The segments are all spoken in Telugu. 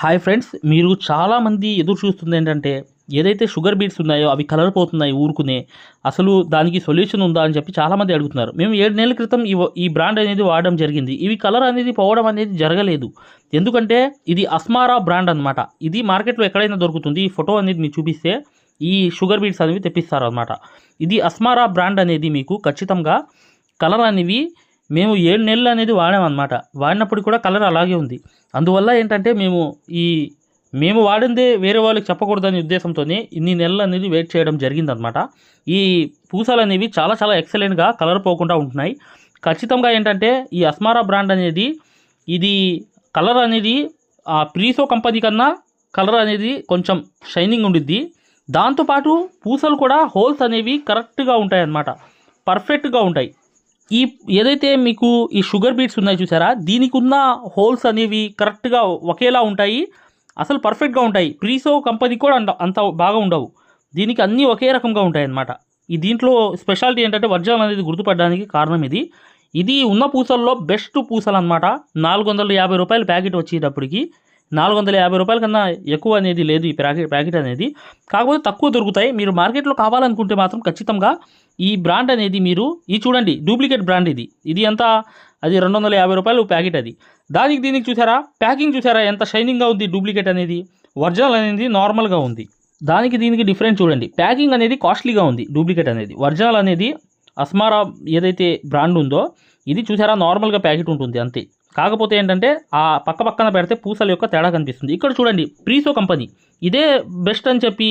హాయ్ ఫ్రెండ్స్ మీరు చాలామంది ఎదురు చూస్తుంది ఏంటంటే ఏదైతే షుగర్ బీట్స్ ఉన్నాయో అవి కలర్ పోతున్నాయి ఊరుకునే అసలు దానికి సొల్యూషన్ ఉందా అని చెప్పి చాలామంది అడుగుతున్నారు. మేము ఏడు నెలల క్రితం ఈ ఈ బ్రాండ్ అనేది వాడడం జరిగింది. ఇవి కలర్ అనేది పోవడం అనేది జరగలేదు. ఎందుకంటే ఇది అస్మారా బ్రాండ్ అనమాట ఇది మార్కెట్లో ఎక్కడైనా దొరుకుతుంది. ఈ ఫోటో అనేది మీకు చూపిస్తే ఈ షుగర్ బీట్స్ అనేవి తెప్పిస్తారు అనమాట ఇది అస్మారా బ్రాండ్ అనేది మీకు ఖచ్చితంగా కలర్ అనేవి మేము ఏడు నెలలు అనేది వాడామన్నమాట వాడినప్పుడు కూడా కలర్ అలాగే ఉంది. అందువల్ల ఏంటంటే మేము ఈ మేము వాడిందే వేరే వాళ్ళకి చెప్పకూడదనే ఉద్దేశంతోనే ఇన్ని నెలలు అనేది వెయిట్ చేయడం జరిగిందనమాట ఈ పూసలు అనేవి చాలా చాలా ఎక్సలెంట్గా కలర్ పోకుండా ఉంటున్నాయి. ఖచ్చితంగా ఏంటంటే ఈ అస్మారా బ్రాండ్ అనేది ఇది కలర్ అనేది ఆ ప్రీసో కంపెనీ కన్నా కలర్ అనేది కొంచెం షైనింగ్ ఉండిద్ది. దాంతోపాటు పూసలు కూడా హోల్స్ అనేవి కరెక్ట్గా ఉంటాయి అన్నమాట పర్ఫెక్ట్గా ఉంటాయి. ఈ ఏదైతే మీకు ఈ షుగర్ బీట్స్ ఉన్నాయి చూసారా దీనికి ఉన్న హోల్స్ అనేవి కరెక్ట్గా ఒకేలా ఉంటాయి అసలు పర్ఫెక్ట్గా ఉంటాయి. ప్రీసో కంపెనీ కూడా అంత అంత బాగా ఉండవు. దీనికి అన్నీ ఒకే రకంగా ఉంటాయి అన్నమాట ఈ దీంట్లో స్పెషాలిటీ ఏంటంటే వర్జన్ అనేది గుర్తుపడడానికి కారణం ఇది. ఇది ఉన్న పూసల్లో బెస్ట్ పూసలు అనమాట నాలుగు వందల యాభై రూపాయల ప్యాకెట్ వచ్చేటప్పటికి నాలుగు వందల యాభై రూపాయల కన్నా ఎక్కువ అనేది లేదు ఈ ప్యాకెట్ ప్యాకెట్ అనేది. కాకపోతే తక్కువ దొరుకుతాయి. మీరు మార్కెట్లో కావాలనుకుంటే మాత్రం ఖచ్చితంగా ఈ బ్రాండ్ అనేది మీరు ఈ చూడండి డూప్లికేట్ బ్రాండ్ ఇది. ఇది ఎంత? అది రెండు వందల యాభై రూపాయలు ప్యాకెట్ అది. దానికి దీనికి చూసారా? ప్యాకింగ్ చూసారా? ఎంత షైనింగ్గా ఉంది డూప్లికేట్ అనేది. ఒరిజినల్ అనేది నార్మల్గా ఉంది. దానికి దీనికి డిఫరెన్స్ చూడండి. ప్యాకింగ్ అనేది కాస్ట్లీగా ఉంది డూప్లికేట్ అనేది. ఒరిజినల్ అనేది అస్మారా ఏదైతే బ్రాండ్ ఉందో ఇది చూసారా? నార్మల్గా ప్యాకెట్ ఉంటుంది అంతే. కాకపోతే ఏంటంటే ఆ పక్క పక్కన పెడితే పూసల యొక్క తేడా కనిపిస్తుంది. ఇక్కడ చూడండి ప్రీసో కంపెనీ. ఇదే బెస్ట్ అని చెప్పి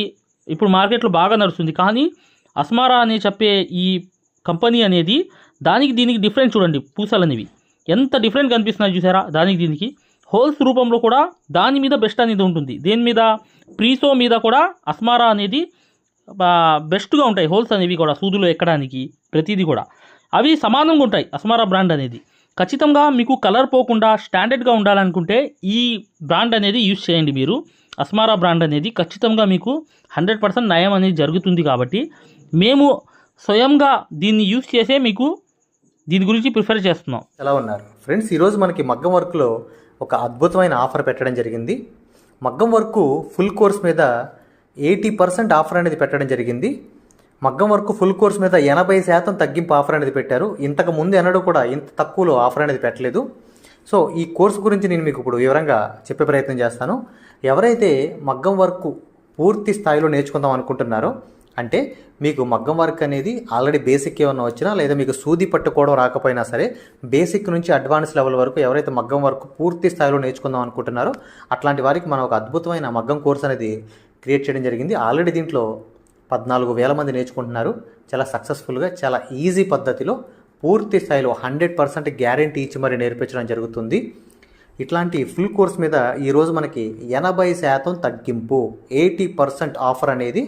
ఇప్పుడు మార్కెట్లో బాగా నడుస్తుంది. కానీ అస్మారా అని చెప్పే ఈ కంపెనీ అనేది దానికి దీనికి డిఫరెంట్ చూడండి పూసలు అనేవి. ఎంత డిఫరెంట్ కనిపిస్తున్నాయి చూసారా? దానికి దీనికి. హోల్స్ రూపంలో కూడా దాని మీద బెస్ట్ అనేది ఉంటుంది. దేని మీద? ప్రీసో మీద కూడా అస్మారా అనేది బెస్ట్గా ఉంటాయి హోల్స్ అనేవి కూడా సూదులు ఎక్కడానికి ప్రతిదీ కూడా. అవి సమానంగా ఉంటాయి అస్మారా బ్రాండ్ అనేది. ఖచ్చితంగా మీకు కలర్ పోకుండా స్టాండర్డ్గా ఉండాలనుకుంటే ఈ బ్రాండ్ అనేది యూజ్ చేయండి మీరు. అస్మారా బ్రాండ్ అనేది ఖచ్చితంగా మీకు హండ్రెడ్ పర్సెంట్ నయం అనేది జరుగుతుంది కాబట్టి మేము స్వయంగా దీన్ని యూజ్ చేసే మీకు దీని గురించి ప్రిఫర్ చేస్తున్నాం. ఎలా ఉన్నారు? ఫ్రెండ్స్ ఈరోజు మనకి మగ్గం వర్క్లో ఒక అద్భుతమైన ఆఫర్ పెట్టడం జరిగింది. మగ్గం వర్క్ ఫుల్ కోర్స్ మీద ఎయిటీ పర్సెంట్ ఆఫర్ అనేది పెట్టడం జరిగింది. మగ్గం వర్క్ ఫుల్ కోర్స్ మీద ఎనభై శాతం తగ్గింపు ఆఫర్ అనేది పెట్టారు. ఇంతకు ముందు ఎన్నడూ కూడా ఇంత తక్కువలో ఆఫర్ అనేది పెట్టలేదు. సో ఈ కోర్సు గురించి నేను మీకు ఇప్పుడు వివరంగా చెప్పే ప్రయత్నం చేస్తాను. ఎవరైతే మగ్గం వర్క్ పూర్తి స్థాయిలో నేర్చుకుందాం అనుకుంటున్నారో అంటే మీకు మగ్గం వర్క్ అనేది ఆల్రెడీ బేసిక్ ఏమన్నా వచ్చినా లేదా మీకు సూది పట్టుకోవడం రాకపోయినా సరే బేసిక్ నుంచి అడ్వాన్స్ లెవెల్ వరకు ఎవరైతే మగ్గం వర్క్ పూర్తి స్థాయిలో నేర్చుకుందాం అనుకుంటున్నారో అట్లాంటి వారికి మనం ఒక అద్భుతమైన మగ్గం కోర్స్ అనేది క్రియేట్ చేయడం జరిగింది. ఆల్రెడీ దీంట్లో పద్నాలుగు వేల మంది నేర్చుకుంటున్నారు. చాలా సక్సెస్ఫుల్గా చాలా ఈజీ పద్ధతిలో పూర్తి స్థాయిలో హండ్రెడ్ పర్సెంట్ గ్యారంటీ ఇచ్చి మరి నేర్పించడం జరుగుతుంది. ఇట్లాంటి ఫుల్ కోర్స్ మీద ఈరోజు మనకి ఎనభై శాతం తగ్గింపు ఎయిటీ పర్సెంట్ ఆఫర్ అనేది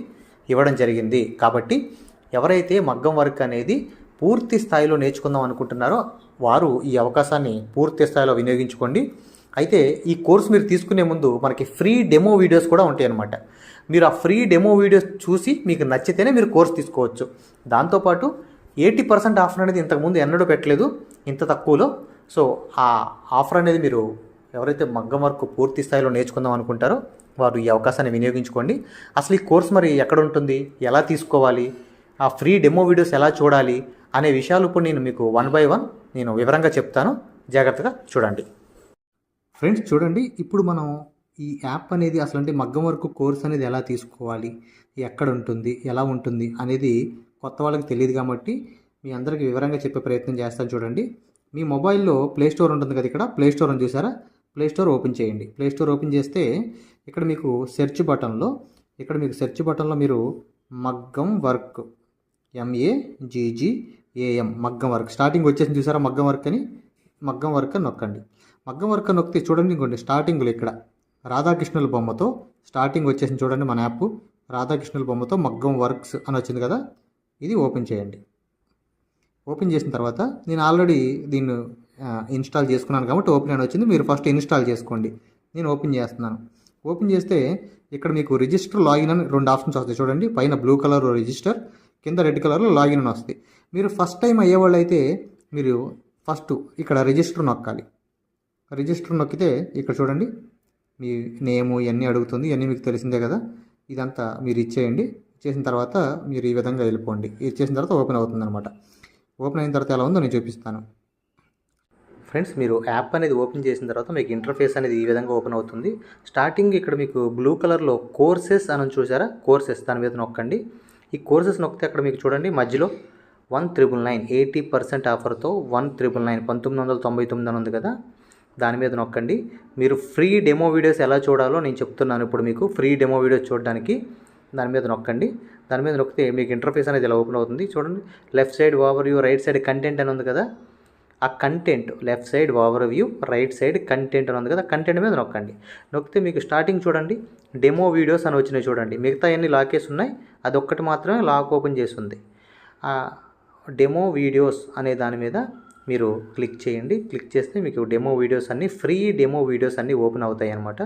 ఇవ్వడం జరిగింది. కాబట్టి ఎవరైతే మగ్గం వర్క్ అనేది పూర్తి స్థాయిలో నేర్చుకుందాం అనుకుంటున్నారో వారు ఈ అవకాశాన్ని పూర్తి స్థాయిలో వినియోగించుకోండి. అయితే ఈ కోర్స్ మీరు తీసుకునే ముందు మనకి ఫ్రీ డెమో వీడియోస్ కూడా ఉంటాయి అన్నమాట మీరు ఆ ఫ్రీ డెమో వీడియోస్ చూసి మీకు నచ్చితేనే మీరు కోర్స్ తీసుకోవచ్చు. దాంతోపాటు ఎయిటీ పర్సెంట్ ఆఫర్ అనేది ఇంతకుముందు ఎన్నడూ పెట్టలేదు ఇంత తక్కువలో. సో ఆ ఆఫర్ అనేది మీరు ఎవరైతే మగ్గం వర్క్ పూర్తి స్థాయిలో నేర్చుకుందాం అనుకుంటారో వారు ఈ అవకాశాన్ని వినియోగించుకోండి. అసలు ఈ కోర్స్ మరి ఎక్కడ ఉంటుంది? ఎలా తీసుకోవాలి? ఆ ఫ్రీ డెమో వీడియోస్ ఎలా చూడాలి? అనే విషయాలు ఇప్పుడు నేను మీకు వన్ బై వన్ నేను వివరంగా చెప్తాను. జాగ్రత్తగా చూడండి. ఫ్రెండ్స్ చూడండి. ఇప్పుడు మనం ఈ యాప్ అనేది అసలు అంటే మగ్గం వరకు కోర్స్ అనేది ఎలా తీసుకోవాలి? ఎక్కడ ఉంటుంది? ఎలా ఉంటుంది? అనేది కొత్త వాళ్ళకి తెలియదు కాబట్టి మీ అందరికీ వివరంగా చెప్పే ప్రయత్నం చేస్తాను చూడండి. మీ మొబైల్లో ప్లే స్టోర్ ఉంటుంది కదా ఇక్కడ? ప్లే స్టోర్ అని చూసారా? ప్లే స్టోర్ ఓపెన్ చేయండి. ప్లే స్టోర్ ఓపెన్ చేస్తే ఇక్కడ మీకు సెర్చ్ బటన్లో ఇక్కడ మీకు సెర్చ్ బటన్లో మీరు మగ్గం వర్క్ ఎంఏ జీజీఏఎం మగ్గం వర్క్. స్టార్టింగ్ వచ్చేసి చూసారా? మగ్గం వర్క్ అని? మగ్గం వర్క్ అని నొక్కండి. మగ్గం వర్క్ అని నొక్కితే చూడండి ఇంకోండి స్టార్టింగ్లో ఇక్కడ రాధాకృష్ణుల బొమ్మతో స్టార్టింగ్ వచ్చేసి చూడండి మన యాప్. రాధాకృష్ణుల బొమ్మతో మగ్గం వర్క్స్ అని వచ్చింది కదా ఇది ఓపెన్ చేయండి. ఓపెన్ చేసిన తర్వాత నేను ఆల్రెడీ దీన్ని ఇన్స్టాల్ చేసుకున్నాను కాబట్టి ఓపెన్ అని వచ్చింది. మీరు ఫస్ట్ ఇన్స్టాల్ చేసుకోండి. నేను ఓపెన్ చేస్తున్నాను. ఓపెన్ చేస్తే ఇక్కడ మీకు రిజిస్టర్ లాగిన్ అని రెండు ఆప్షన్స్ వస్తాయి చూడండి. పైన బ్లూ కలర్ రిజిస్టర్ కింద రెడ్ కలర్లో లాగిన్ అని వస్తాయి. మీరు ఫస్ట్ టైం అయ్యేవాళ్ళు అయితే మీరు ఫస్ట్ ఇక్కడ రిజిస్టర్ నొక్కాలి. రిజిస్టర్ నొక్కితే ఇక్కడ చూడండి మీ నేము ఇవన్నీ అడుగుతుంది ఇవన్నీ మీకు తెలిసిందే కదా. ఇదంతా మీరు ఇచ్చేయండి. ఇచ్చేసిన తర్వాత మీరు ఈ విధంగా వెళ్ళిపోండి. ఇచ్చేసిన తర్వాత ఓపెన్ అవుతుంది అనమాట ఓపెన్ అయిన తర్వాత ఎలా ఉందో నేను చూపిస్తాను. ఫ్రెండ్స్ మీరు యాప్ అనేది ఓపెన్ చేసిన తర్వాత మీకు ఇంటర్ఫేస్ అనేది ఈ విధంగా ఓపెన్ అవుతుంది. స్టార్టింగ్ ఇక్కడ మీకు బ్లూ కలర్లో కోర్సెస్ అని చూసారా? కోర్సెస్ దాని మీద నొక్కండి. ఈ కోర్సెస్ నొక్కితే అక్కడ మీకు చూడండి మధ్యలో one triple nine eighty percent ఆఫర్తో one triple nine పంతొమ్మిది వందల తొంభై తొమ్మిది అని ఉంది కదా. దాని మీద నొక్కండి. మీరు ఫ్రీ డెమో వీడియోస్ ఎలా చూడాలో నేను చెప్తున్నాను. ఇప్పుడు మీకు ఫ్రీ డెమో వీడియోస్ చూడడానికి దాని మీద నొక్కండి. దాని మీద నొక్కితే మీకు ఇంటర్ఫేస్ అనేది ఇలా ఓపెన్ అవుతుంది చూడండి. Left side overview right side content అని ఉంది కదా. ఆ content left side overview right side content అని ఉంది కదా. కంటెంట్ మీద నొక్కండి. నొక్కితే మీకు స్టార్టింగ్ చూడండి. డెమో వీడియోస్ అని వచ్చినాయి చూడండి. మిగతా అన్ని లాకేసి ఉన్నాయి. అదొక్కటి మాత్రమే లాక్ ఓపెన్ చేస్తుంది ఆ డెమో వీడియోస్ అనే దాని మీద మీరు క్లిక్ చేయండి. క్లిక్ చేస్తే మీకు డెమో వీడియోస్ అన్నీ ఫ్రీ డెమో వీడియోస్ అన్నీ ఓపెన్ అవుతాయి అన్నమాట.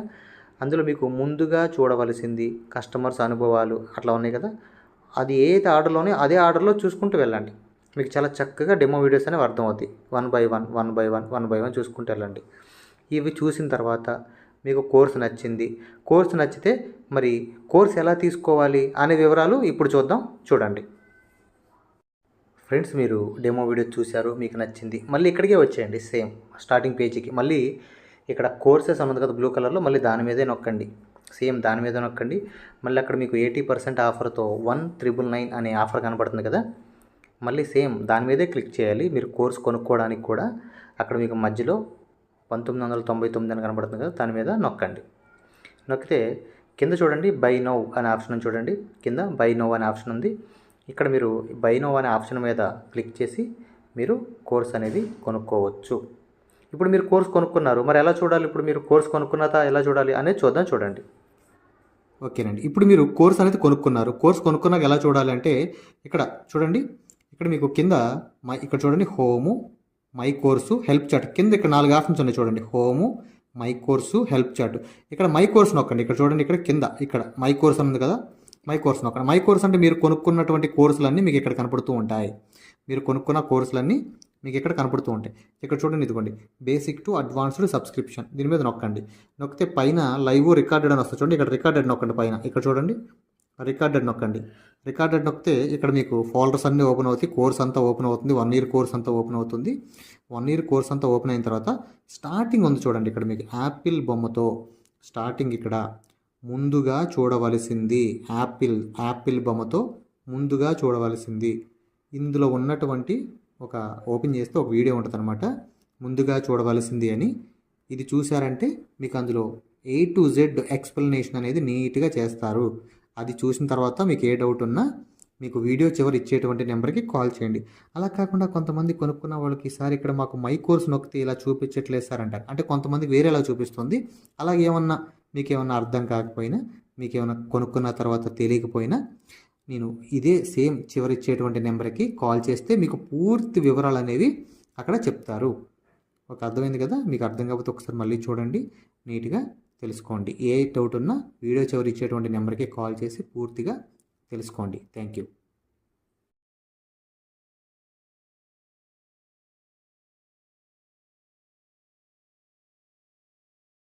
అందులో మీకు ముందుగా చూడవలసింది కస్టమర్స్ అనుభవాలు అట్లా ఉన్నాయి కదా. అది ఏది ఆర్డర్లోనే అదే ఆర్డర్లో చూసుకుంటూ వెళ్ళండి. మీకు చాలా చక్కగా డెమో వీడియోస్ అనేవి అర్థమవుతాయి. One by one one by one one by one చూసుకుంటూ వెళ్ళండి. ఇవి చూసిన తర్వాత మీకు కోర్సు నచ్చింది. కోర్సు నచ్చితే మరి కోర్స్ ఎలా తీసుకోవాలి అనే వివరాలు ఇప్పుడు చూద్దాం. చూడండి. ఫ్రెండ్స్ మీరు డెమో వీడియో చూశారు మీకు నచ్చింది మళ్ళీ ఇక్కడికే వచ్చేయండి సేమ్ స్టార్టింగ్ పేజీకి. మళ్ళీ ఇక్కడ కోర్సెస్ అన్నది కదా బ్లూ కలర్లో మళ్ళీ దాని మీదే నొక్కండి. సేమ్ దాని మీద నొక్కండి. మళ్ళీ అక్కడ మీకు ఎయిటీ పర్సెంట్ ఆఫర్తో వన్ త్రిబుల్ నైన్ అనే ఆఫర్ కనబడుతుంది కదా. మళ్ళీ సేమ్ దాని మీదే క్లిక్ చేయాలి. మీరు కోర్స్ కొనుక్కోవడానికి కూడా అక్కడ మీకు మధ్యలో పంతొమ్మిది వందల తొంభై తొమ్మిది అని కనబడుతుంది కదా దాని మీద నొక్కండి. నొక్కితే కింద చూడండి బై నౌ అనే ఆప్షన్ చూడండి. కింద బై నౌ అనే ఆప్షన్ ఉంది. ఇక్కడ మీరు బైనో అనే ఆప్షన్ మీద క్లిక్ చేసి మీరు కోర్స్ అనేది కొనుక్కోవచ్చు. ఇప్పుడు మీరు కోర్స్ కొనుక్కున్నారు. మరి ఎలా చూడాలి? ఇప్పుడు మీరు కోర్స్ కొనుక్కున్నదా? ఎలా చూడాలి? అనేది చూద్దాం చూడండి. ఓకేనండి. ఇప్పుడు మీరు కోర్స్ అనేది కొనుక్కున్నారు. కోర్స్ కొనుక్కున్నాక ఎలా చూడాలి అంటే ఇక్కడ చూడండి. ఇక్కడ మీకు కింద మై ఇక్కడ చూడండి home my course help chat కింద ఇక్కడ నాలుగు ఆప్షన్స్ ఉన్నాయి చూడండి. Home my course help chat ఇక్కడ మై కోర్స్ నొక్కండి. ఇక్కడ చూడండి ఇక్కడ కింద ఇక్కడ మై కోర్స్ ఉంది కదా. మై కోర్స్ నొక్కండి. మై కోర్స్ అంటే మీరు కొనుక్కున్నటువంటి కోర్సులన్నీ మీకు ఇక్కడ కనపడుతూ ఉంటాయి. మీరు కొనుక్కున్న కోర్సులన్నీ మీకు ఇక్కడ కనపడుతూ ఉంటాయి. ఇక్కడ చూడండి ఇదిగోండి. Basic to advanced subscription. దీని మీద నొక్కండి. నొక్కితే పైన లైవ్ రికార్డెడ్ అని వస్తుంది చూడండి. ఇక్కడ రికార్డెడ్ నొక్కండి పైన. ఇక్కడ చూడండి. రికార్డెడ్ నొక్కండి. రికార్డెడ్ నొక్కితే ఇక్కడ మీకు ఫోల్డర్స్ అన్నీ ఓపెన్ అవుతాయి. కోర్స్ అంతా ఓపెన్ అవుతుంది. వన్ ఇయర్ కోర్స్ అంతా ఓపెన్ అవుతుంది. వన్ ఇయర్ కోర్స్ అంతా ఓపెన్ అయిన తర్వాత స్టార్టింగ్ ఉంది చూడండి. ఇక్కడ మీకు యాపిల్ బొమ్మతో స్టార్టింగ్ ఇక్కడ. ముందుగా చూడవలసింది యాపిల్ యాపిల్ బొమ్మతో ముందుగా చూడవలసింది. ఇందులో ఉన్నటువంటి ఒక ఓపెన్ చేస్తే ఒక వీడియో ఉంటుంది అనమాట ముందుగా చూడవలసింది అని. ఇది చూశారంటే మీకు అందులో ఏ టు జెడ్ ఎక్స్ప్లెనేషన్ అనేది నీట్గా చేస్తారు. అది చూసిన తర్వాత మీకు ఏ డౌట్ ఉన్నా మీకు వీడియో చివరి ఇచ్చేటువంటి నెంబర్కి కాల్ చేయండి. అలా కాకుండా కొంతమంది కొనుక్కున్న వాళ్ళకి ఈసారి ఇక్కడ మాకు మై కోర్స్ నొక్కితే ఇలా చూపించట్లేదు సార్ అంటారు. అంటే కొంతమంది వేరేలా చూపిస్తుంది. అలాగే ఏమన్నా మీకు ఏమైనా అర్థం కాకపోయినా మీకు ఏమైనా కొనుక్కున్న తర్వాత తెలియకపోయినా నేను ఇదే సేమ్ చివరి ఇచ్చేటువంటి నెంబర్కి కాల్ చేస్తే మీకు పూర్తి వివరాలు అనేవి అక్కడ చెప్తారు. ఒక అర్థమైంది కదా? మీకు అర్థం కాకపోతే ఒకసారి మళ్ళీ చూడండి. నీట్గా తెలుసుకోండి. ఏ డౌట్ ఉన్నా వీడియో చివరి ఇచ్చేటువంటి నెంబర్కి కాల్ చేసి పూర్తిగా తెలుసుకోండి. Thank you